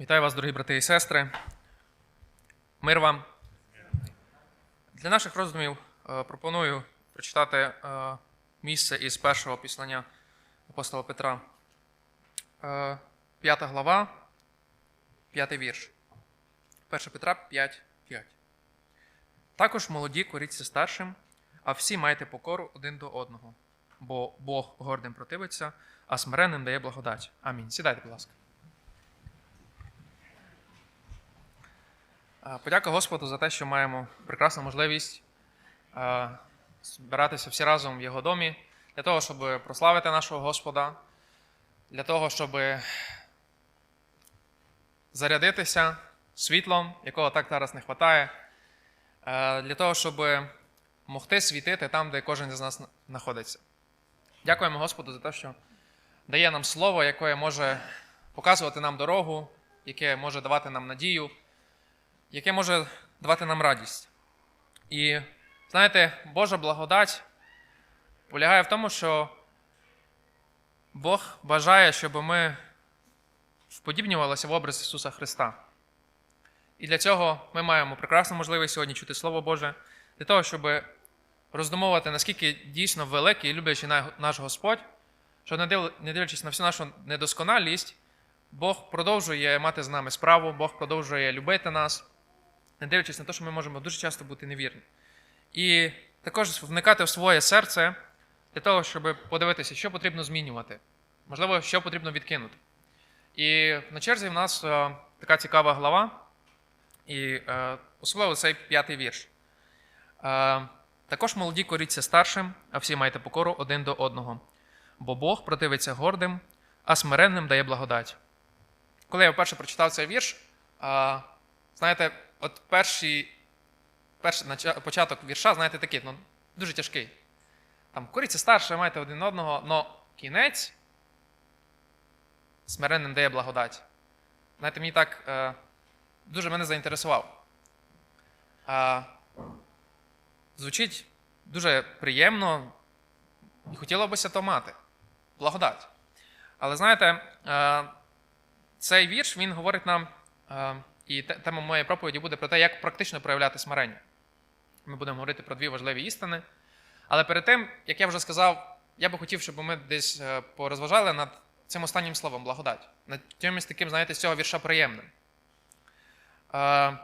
Вітаю вас, дорогі брати і сестри. Мир вам. Для наших роздумів е, пропоную прочитати е, місце із першого післання апостола Петра. Е, П'ята глава, п'ятий вірш. 1 Петра 5, 5. Також молоді коріться старшим, а всі майте покору один до одного, бо Бог гордим противиться, а смиренним дає благодать. Амінь. Сідайте, будь ласка. Подяка Господу за те, що маємо прекрасну можливість збиратися всі разом в Його домі, для того, щоб прославити нашого Господа, для того, щоб зарядитися світлом, якого так зараз не вистачає, для того, щоб могти світити там, де кожен з нас знаходиться. Дякуємо Господу за те, що дає нам слово, яке може показувати нам дорогу, яке може давати нам надію яке може давати нам радість. І знаєте, Божа благодать полягає в тому, що Бог бажає, щоб ми вподібнювалися в образ Ісуса Христа. І для цього ми маємо прекрасну можливість сьогодні чути Слово Боже, для того, щоб роздумовувати, наскільки дійсно великий і люблячий наш Господь, що не дивлячись на всю нашу недосконалість, Бог продовжує мати з нами справу, Бог продовжує любити нас не дивлячись на те, що ми можемо дуже часто бути невірні. І також вникати в своє серце для того, щоб подивитися, що потрібно змінювати, можливо, що потрібно відкинути. І на черзі в нас е, така цікава глава, і е, особливо цей п'ятий вірш. Е, також молоді коріться старшим, а всі маєте покору один до одного. Бо Бог противиться гордим, а смиренним дає благодать. Коли я вперше прочитав цей вірш, знаєте, от перший, перший початок вірша, знаєте, такий, ну, дуже тяжкий. Там коріться старше, маєте один одного, але кінець смиренним дає благодать. Знаєте, мені так е, дуже мене заінтересував. Е, звучить дуже приємно, і хотілося б то мати. Благодать. Але знаєте, е, цей вірш він говорить нам. Е, і тема моєї проповіді буде про те, як практично проявляти смирення. Ми будемо говорити про дві важливі істини. Але перед тим, як я вже сказав, я би хотів, щоб ми десь е, порозважали над цим останнім словом благодать. Над чимось таким, знаєте, з цього вірша приємним. Е,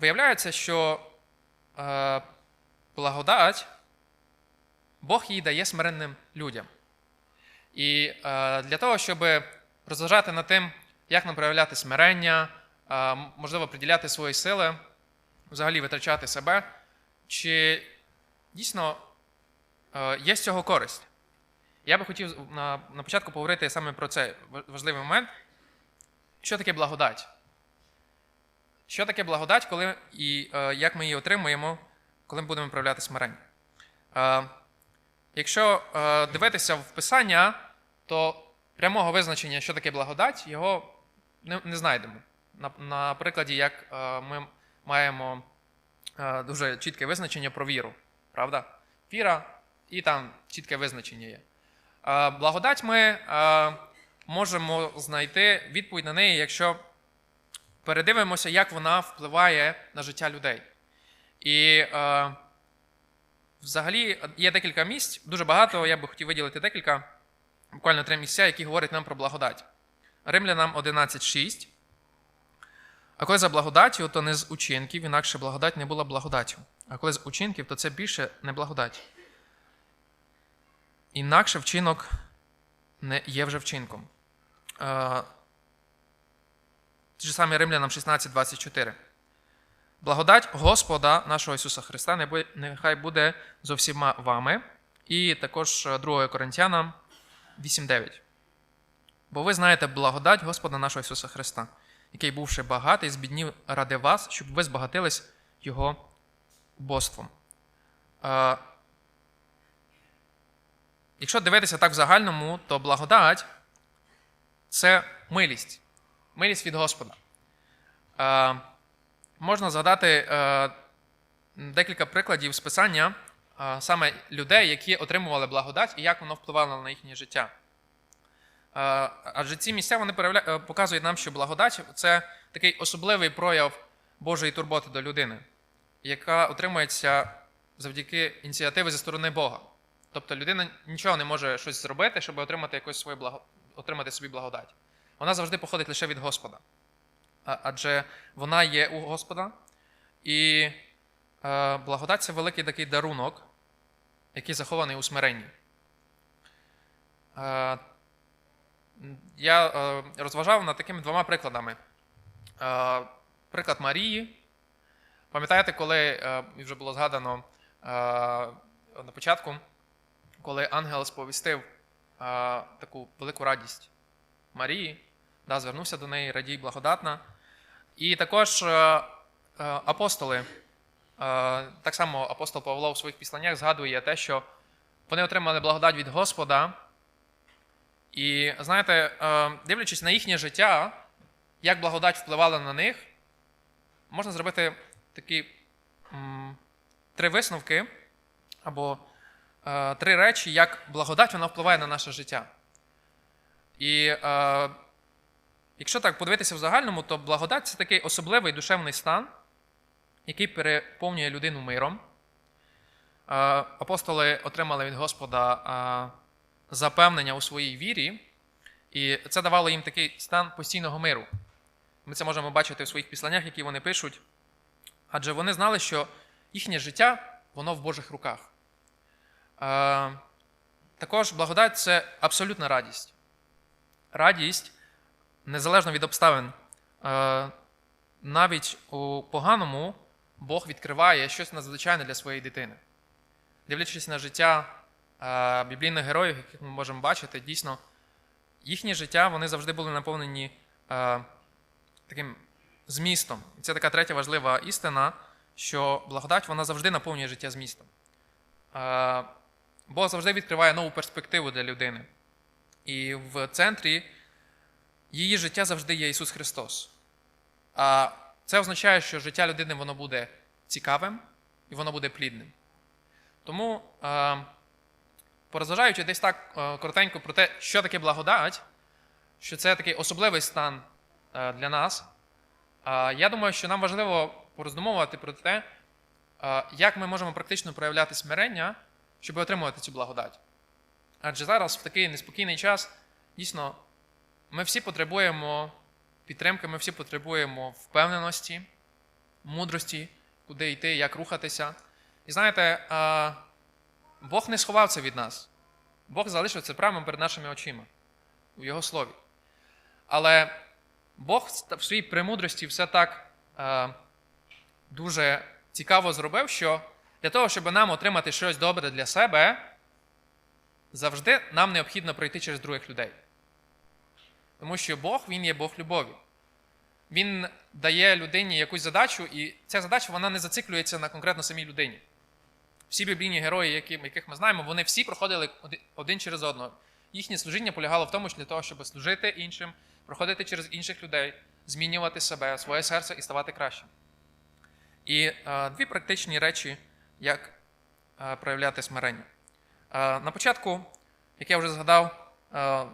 Виявляється, що е, благодать Бог їй дає смиренним людям. І е, для того, щоб розважати над тим, як нам проявляти смирення можливо, приділяти свої сили, взагалі витрачати себе, чи дійсно е, є з цього користь? Я би хотів на, на початку поговорити саме про цей важливий момент. Що таке благодать? Що таке благодать, коли і е, як ми її отримуємо, коли ми будемо проявляти смирення? Е, якщо дивитися в Писання, то прямого визначення, що таке благодать, його не знайдемо на, на прикладі, як е, ми маємо е, дуже чітке визначення про віру. Правда? Віра і там чітке визначення є. Е, благодать ми можемо знайти відповідь на неї, якщо передивимося, як вона впливає на життя людей. І взагалі є декілька місць, дуже багато, я би хотів виділити декілька, буквально три місця, які говорять нам про благодать. Римлянам 11.6. А коли за благодаттю, то не з учинків, інакше благодать не була благодаттю. А коли з учинків, то це більше не благодать. Інакше вчинок не є вже вчинком. Ті ж самі Римлянам 16.24. Благодать Господа нашого Ісуса Христа нехай буде зо всіма вами. І також 2 Коринтянам 8.9. Бо ви знаєте благодать Господа нашого Ісуса Христа який, бувши багатий, збіднів ради вас, щоб ви збагатились його боством. Е, якщо дивитися так в загальному, то благодать це милість, милість від Господа. Е, можна згадати е, декілька прикладів з писання саме людей, які отримували благодать і як воно впливало на їхнє життя. Е, Адже ці місця вони е, показують нам, що благодать це такий особливий прояв Божої турботи до людини, яка отримується завдяки ініціативи зі сторони Бога. Тобто людина нічого не може щось зробити, щоб отримати якось своє благо... отримати собі благодать. Вона завжди походить лише від Господа. Адже вона є у Господа, і е, благодать це великий такий дарунок, який захований у смиренні. Я е, розважав над такими двома прикладами. Е, приклад Марії. Пам'ятаєте, коли е, вже було згадано на початку, коли ангел сповістив таку велику радість Марії, да, звернувся до неї, радій благодатна. І також апостоли, так само апостол Павло в своїх післаннях згадує те, що вони отримали благодать від Господа. І знаєте, е, дивлячись на їхнє життя, як благодать впливала на них, можна зробити такі три висновки або е, три речі, як благодать вона впливає на наше життя. І е, якщо так подивитися в загальному, то благодать це такий особливий душевний стан, який переповнює людину миром. Апостоли отримали від Господа запевнення у своїй вірі, і це давало їм такий стан постійного миру. Ми це можемо бачити в своїх післаннях, які вони пишуть. Адже вони знали, що їхнє життя воно в Божих руках. Е, також благодать це абсолютна радість. Радість незалежно від обставин. Е, навіть у поганому Бог відкриває щось надзвичайне для своєї дитини. Дивлячись на життя біблійних героїв, яких ми можемо бачити, дійсно, їхнє життя вони завжди були наповнені таким змістом. І це така третя важлива істина, що благодать вона завжди наповнює життя змістом. Бог завжди відкриває нову перспективу для людини. І в центрі її життя завжди є Ісус Христос. А це означає, що життя людини воно буде цікавим і воно буде плідним. Тому, порозважаючи десь так е, коротенько про те, що таке благодать, що це такий особливий стан е, для нас, е, я думаю, що нам важливо пороздумовувати про те, як ми можемо практично проявляти смирення, щоб отримувати цю благодать. Адже зараз, в такий неспокійний час, дійсно, ми всі потребуємо підтримки, ми всі потребуємо впевненості, мудрості, куди йти, як рухатися. І знаєте, Бог не сховав це від нас. Бог залишив це прямо перед нашими очима у Його слові. Але Бог в своїй премудрості все так а, дуже цікаво зробив, що для того, щоб нам отримати щось добре для себе, завжди нам необхідно пройти через других людей. Тому що Бог він є Бог любові. Він дає людині якусь задачу, і ця задача вона не зациклюється на конкретно самій людині. Всі біблійні герої, які, яких ми знаємо, вони всі проходили один через одного. Їхнє служіння полягало в тому, що для того, щоб служити іншим, проходити через інших людей, змінювати себе, своє серце і ставати кращим. І е, дві практичні речі, як е, проявляти смирення. Е, на початку, як я вже згадав, е,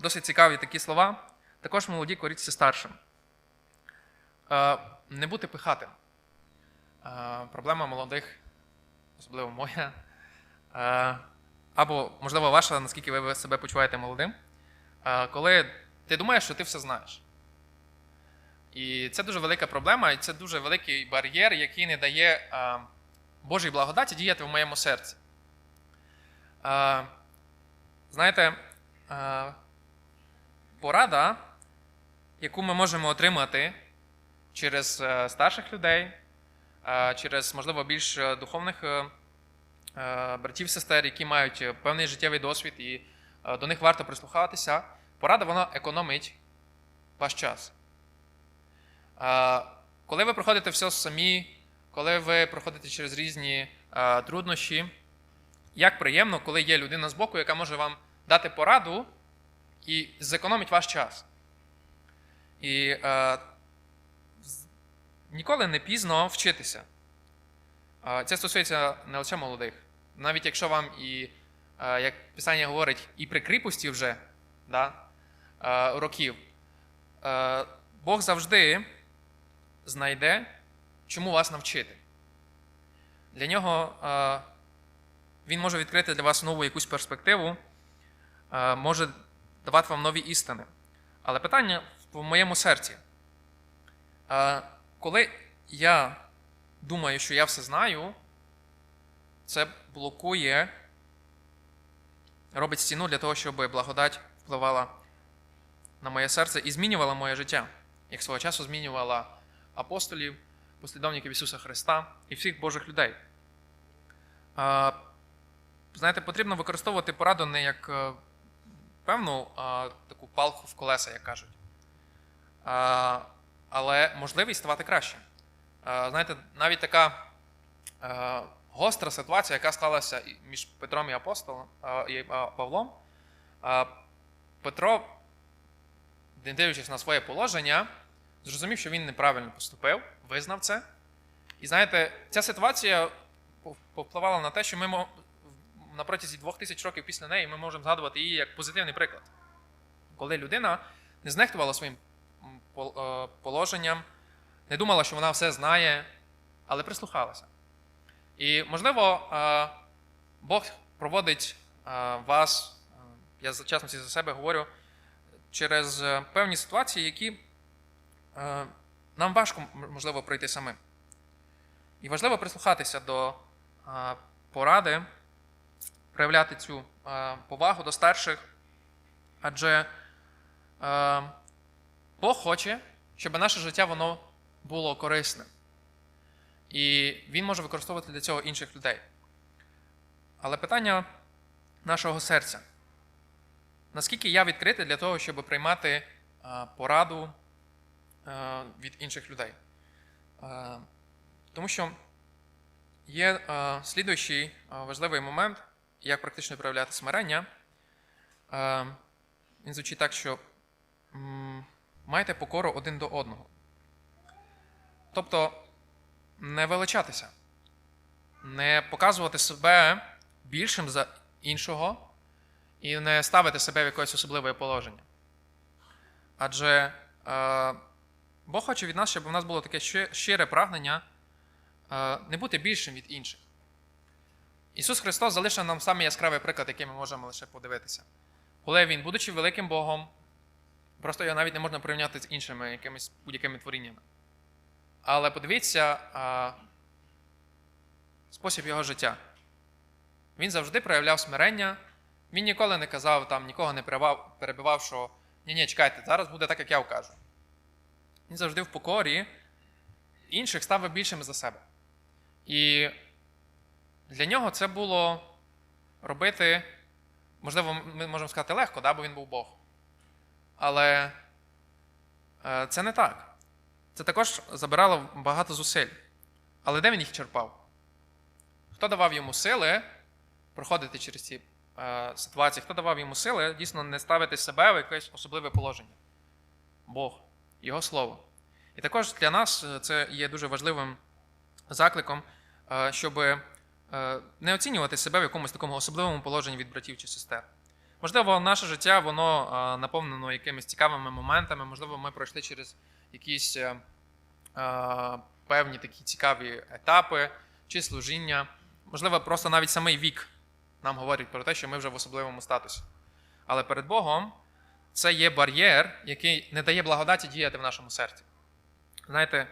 досить цікаві такі слова. Також молоді коріться старшим. Е, не бути пихатим. Е, проблема молодих, особливо моя. Е, або, можливо, ваша, наскільки ви себе почуваєте молодим, е, коли ти думаєш, що ти все знаєш. І це дуже велика проблема, і це дуже великий бар'єр, який не дає е, Божій благодаті діяти в моєму серці. Знаєте, порада, яку ми можемо отримати через старших людей, через, можливо, більш е, духовних е, е, братів, сестер, які мають певний життєвий досвід, і до них варто прислухатися. Порада вона економить ваш час. Коли ви проходите все самі, коли ви проходите через різні труднощі, як приємно, коли є людина з боку, яка може вам дати пораду і зекономить ваш час. І ніколи не пізно вчитися. Це стосується не лише молодих. Навіть якщо вам і, як Писання говорить, і при кріпості вже да, років, Бог завжди знайде, чому вас навчити. Для нього він може відкрити для вас нову якусь перспективу, може давати вам нові істини. Але питання в моєму серці. Коли я думаю, що я все знаю, це блокує, робить стіну для того, щоб благодать впливала на моє серце і змінювала моє життя, як свого часу змінювала апостолів, послідовників Ісуса Христа і всіх Божих людей. Знаєте, потрібно використовувати пораду не як е, певну а, таку палку в колеса, як кажуть, але можливість ставати краще. А, Знаєте, навіть така е, гостра ситуація, яка склалася між Петром і апостолом і Павлом. Петро, не дивлячись на своє положення, зрозумів, що він неправильно поступив, визнав це. І знаєте, ця ситуація пов- повпливала на те, що ми на протязі двох тисяч років після неї ми можемо згадувати її як позитивний приклад. Коли людина не знехтувала своїм е, положенням, не думала, що вона все знає, але прислухалася. І, можливо, е, Бог проводить е, вас, е, я за частності за себе говорю, через е, певні ситуації, які е, нам важко, можливо, пройти самим. І важливо прислухатися до е, поради, проявляти цю е, повагу до старших, адже е, Бог хоче, щоб наше життя воно було корисним. І він може використовувати для цього інших людей. Але питання нашого серця: наскільки я відкритий для того, щоб приймати пораду від інших людей? Тому що є слідуючий важливий момент, як практично проявляти смирення. Він звучить так, що майте покору один до одного. Тобто не величатися, не показувати себе більшим за іншого і не ставити себе в якесь особливе положення. Адже е, Бог хоче від нас, щоб у нас було таке щире прагнення е, не бути більшим від інших. Ісус Христос залишив нам саме яскравий приклад, який ми можемо лише подивитися. Коли Він, будучи великим Богом, просто його навіть не можна порівняти з іншими якимись будь-якими творіннями. Але подивіться а, спосіб його життя. Він завжди проявляв смирення. Він ніколи не казав, там, нікого не перебивав, що ні-ні, чекайте, зараз буде так, як я вкажу. Він завжди в покорі інших ставив більшими за себе. І для нього це було робити, можливо, ми можемо сказати легко, да, бо він був Бог. Але е, це не так. Це також забирало багато зусиль. Але де він їх черпав? Хто давав йому сили проходити через ці е, ситуації? Хто давав йому сили дійсно не ставити себе в якесь особливе положення? Бог, Його Слово. І також для нас е, це є дуже важливим закликом, е, щоб е, не оцінювати себе в якомусь такому особливому положенні від братів чи сестер. Можливо, наше життя воно наповнено якимись цікавими моментами, можливо, ми пройшли через якісь е, певні такі цікаві етапи чи служіння. Можливо, просто навіть самий вік нам говорить про те, що ми вже в особливому статусі. Але перед Богом це є бар'єр, який не дає благодаті діяти в нашому серці. Знаєте,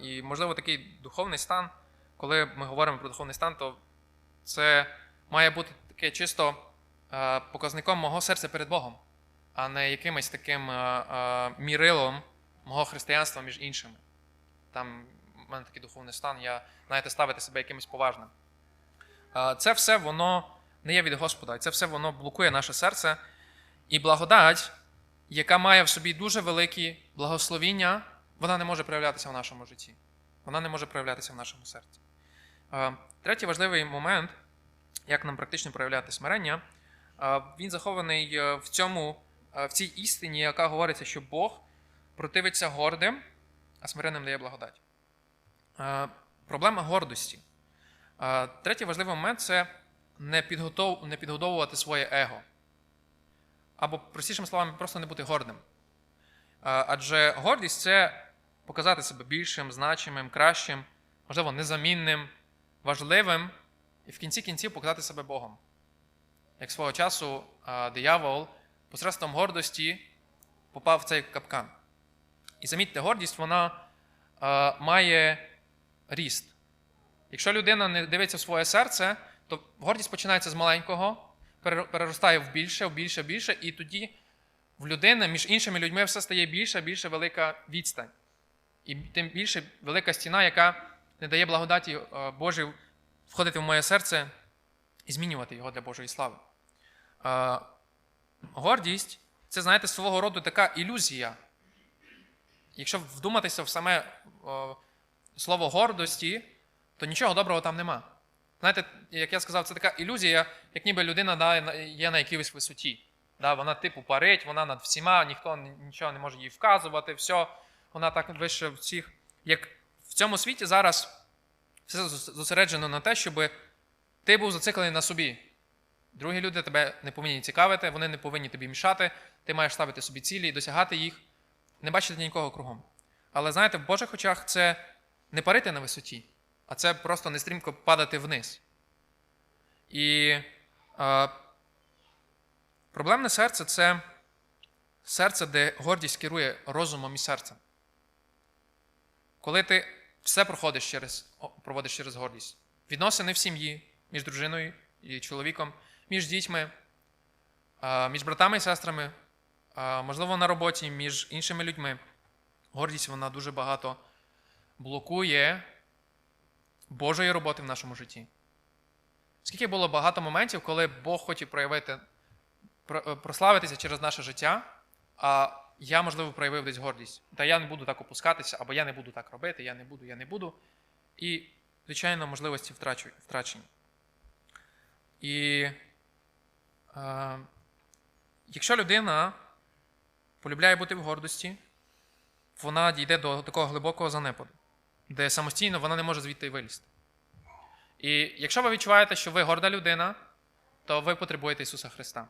і можливо такий духовний стан, коли ми говоримо про духовний стан, то це має бути таке чисто показником мого серця перед Богом, а не якимось таким е, е, мірилом мого християнства між іншими. Там в мене такий духовний стан, я знаєте, ставити себе якимось поважним. Е, Це все воно не є від Господа, і це все воно блокує наше серце. І благодать, яка має в собі дуже великі благословіння, вона не може проявлятися в нашому житті. Вона не може проявлятися в нашому серці. Е, Третій важливий момент, як нам практично проявляти смирення, е, він захований е, в цьому, е, в цій істині, яка говориться, що Бог противиться гордим, а смиренним дає благодать. Е, Проблема гордості. Третій важливий момент це не, підгодовувати своє его. або, простішими словами, просто не бути гордим. Адже гордість це показати себе більшим, значимим, кращим, можливо, незамінним, важливим, і в кінці кінців показати себе Богом. Як свого часу диявол посредством гордості попав в цей капкан. І замітьте, гордість вона має ріст. Якщо людина не дивиться в своє серце, то гордість починається з маленького, переростає в більше, в більше, в більше, і тоді в людини між іншими людьми все стає більше, більше велика відстань. І тим більше велика стіна, яка не дає благодаті Божій входити в моє серце і змінювати його для Божої слави. Гордість це, знаєте, свого роду така ілюзія. Якщо вдуматися в саме слово гордості, то нічого доброго там нема. Знаєте, як я сказав, це така ілюзія, як ніби людина да, є на якійсь висоті. Да, вона типу парить, вона над всіма, ніхто нічого не може їй вказувати, все, вона так вище всіх. Як в цьому світі зараз все зосереджено на те, щоб ти був зациклений на собі. Другі люди тебе не повинні цікавити, вони не повинні тобі мішати, ти маєш ставити собі цілі і досягати їх, не бачити нікого кругом. Але знаєте, в Божих очах це не парити на висоті, а це просто нестрімко падати вниз. І е, проблемне серце це серце, де гордість керує розумом і серцем. Коли ти все проходиш через, проводиш через гордість, відносини в сім'ї між дружиною і чоловіком, між дітьми, між братами і сестрами, можливо, на роботі, між іншими людьми. Гордість вона дуже багато блокує Божої роботи в нашому житті. Скільки було багато моментів, коли Бог хотів проявити, е, прославитися через наше життя, а я, можливо, проявив десь гордість. Та я не буду так опускатися, або я не буду так робити, я не буду, я не буду. І, звичайно, можливості втрачені. І якщо людина полюбляє бути в гордості, вона дійде до такого глибокого занепаду, де самостійно вона не може звідти вилізти. І якщо ви відчуваєте, що ви горда людина, то ви потребуєте Ісуса Христа.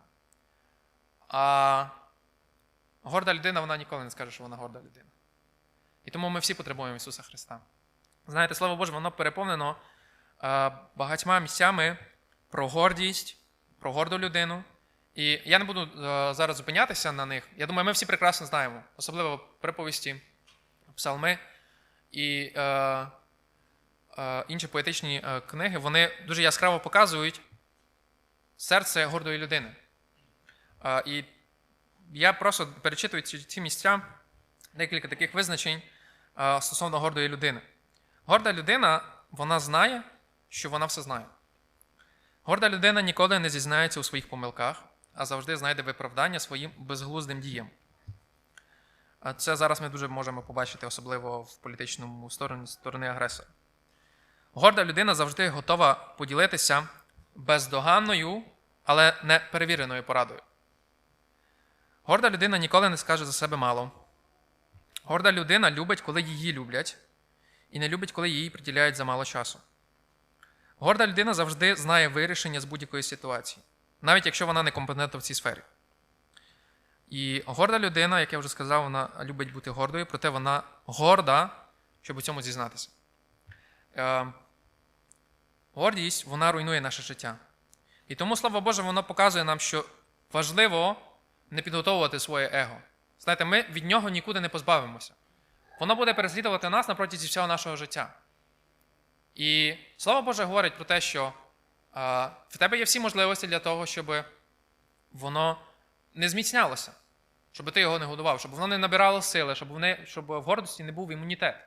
А горда людина, вона ніколи не скаже, що вона горда людина. І тому ми всі потребуємо Ісуса Христа. Знаєте, Слово Боже, воно переповнено багатьма місцями про гордість, про горду людину. І я не буду е, зараз зупинятися на них. Я думаю, ми всі прекрасно знаємо, особливо приповісті, псалми і е, е, інші поетичні е, книги, вони дуже яскраво показують серце гордої людини. Е, і я просто перечитую ці, ці місця, декілька таких визначень е, стосовно гордої людини. Горда людина, вона знає, що вона все знає. Горда людина ніколи не зізнається у своїх помилках, а завжди знайде виправдання своїм безглуздим діям. А Це зараз ми дуже можемо побачити, особливо в політичному стороні, сторони агресора. Горда людина завжди готова поділитися бездоганною, але не перевіреною порадою. Горда людина ніколи не скаже за себе мало. Горда людина любить, коли її люблять, і не любить, коли їй приділяють замало часу. Горда людина завжди знає вирішення з будь-якої ситуації, навіть якщо вона не компетентна в цій сфері. І горда людина, як я вже сказав, вона любить бути гордою, проте вона горда, щоб у цьому зізнатися. Е, гордість вона руйнує наше життя. І тому, слава Боже, воно показує нам, що важливо не підготовувати своє его. Знаєте, ми від нього нікуди не позбавимося. Воно буде переслідувати нас на протязі всього нашого життя. І Слово Боже говорить про те, що в тебе є всі можливості для того, щоб воно не зміцнялося, щоб ти його не годував, щоб воно не набирало сили, щоб, вони, щоб в гордості не був імунітет.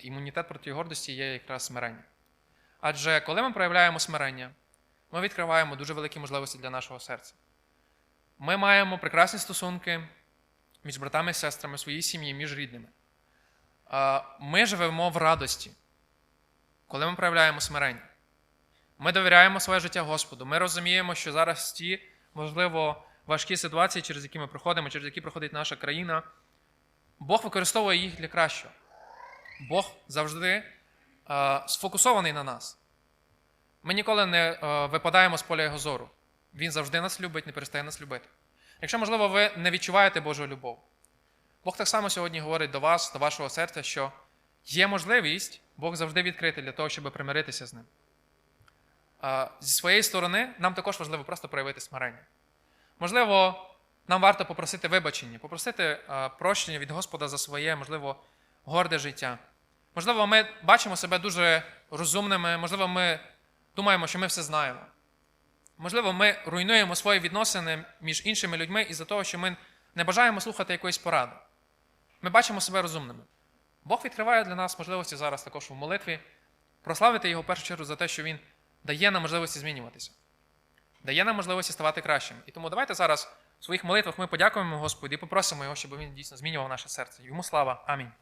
Імунітет проти гордості є якраз смирення. Адже коли ми проявляємо смирення, ми відкриваємо дуже великі можливості для нашого серця. Ми маємо прекрасні стосунки між братами і сестрами, своїй сім'ї, між рідними. Ми живемо в радості, коли ми проявляємо смирення. Ми довіряємо своє життя Господу. Ми розуміємо, що зараз ті, можливо, важкі ситуації, через які ми проходимо, через які проходить наша країна, Бог використовує їх для кращого. Бог завжди е, сфокусований на нас. Ми ніколи не е, випадаємо з поля його зору. Він завжди нас любить, не перестає нас любити. Якщо, можливо, ви не відчуваєте Божу любов, Бог так само сьогодні говорить до вас, до вашого серця, що є можливість, Бог завжди відкритий для того, щоб примиритися з ним. Зі своєї сторони, нам також важливо просто проявити смирення. Можливо, нам варто попросити вибачення, попросити прощення від Господа за своє, можливо, горде життя. Можливо, ми бачимо себе дуже розумними, можливо, ми думаємо, що ми все знаємо. Можливо, ми руйнуємо свої відносини між іншими людьми із-за того, що ми не бажаємо слухати якоїсь поради. Ми бачимо себе розумними. Бог відкриває для нас можливості зараз також в молитві прославити його в першу чергу за те, що він дає нам можливості змінюватися, дає нам можливості ставати кращим. І тому давайте зараз в своїх молитвах ми подякуємо Господу і попросимо його, щоб він дійсно змінював наше серце. Йому слава. Амінь.